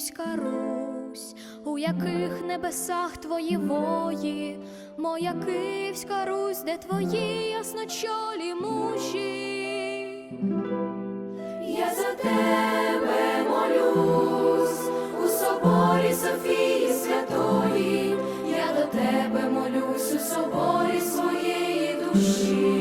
Київська Русь, у яких небесах твої вої, моя Київська Русь, де твої ясночолі мужі, я за тебе молюсь у соборі Софії Святої, я до тебе молюсь у соборі своєї душі.